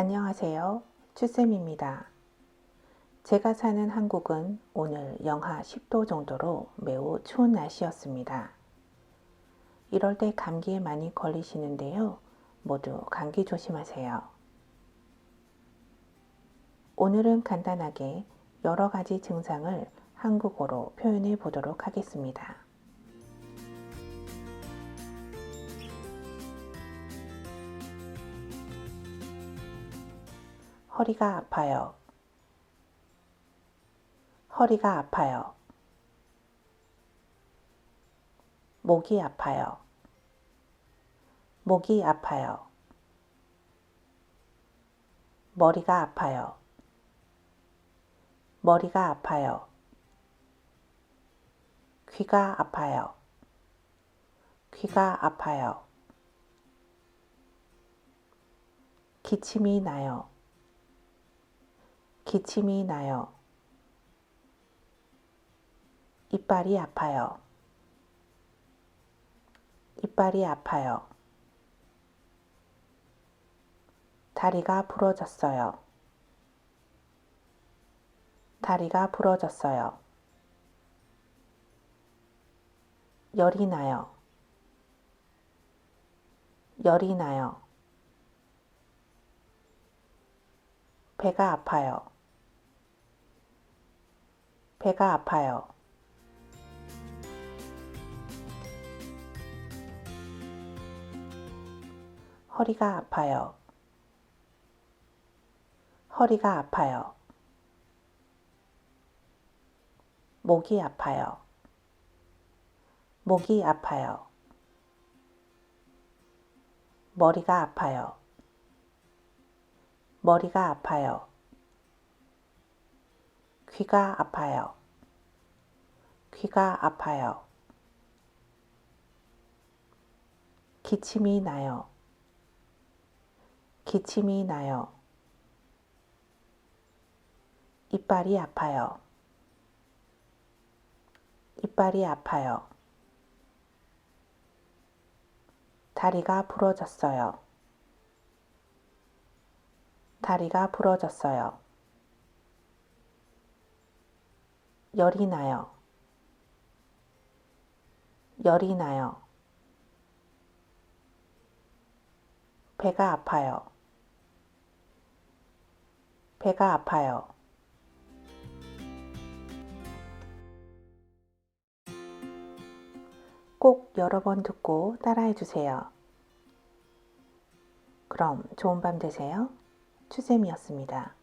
안녕하세요. 추쌤입니다. 제가 사는 한국은 오늘 영하 10도 정도로 매우 추운 날씨였습니다. 이럴 때 감기에 많이 걸리시는데요. 모두 감기 조심하세요. 오늘은 간단하게 여러 가지 증상을 한국어로 표현해 보도록 하겠습니다. 허리가 아파요. 허리가 아파요. 목이 아파요. 목이 아파요. 머리가 아파요. 머리가 아파요. 귀가 아파요. 귀가 아파요. 기침이 나요. 기침이 나요. 이빨이 아파요. 이빨이 아파요. 다리가 부러졌어요. 다리가 부러졌어요. 열이 나요. 열이 나요. 배가 아파요. 배가 아파요. 허리가 아파요. 허리가 아파요. 목이 아파요. 목이 아파요. 머리가 아파요. 머리가 아파요. 귀가 아파요. 귀가 아파요. 기침이 나요. 기침이 나요. 이빨이 아파요. 이빨이 아파요. 다리가 부러졌어요. 다리가 부러졌어요. 열이 나요. 열이 나요. 배가 아파요. 배가 아파요. 꼭 여러 번 듣고 따라해 주세요. 그럼 좋은 밤 되세요. 추쌤이었습니다.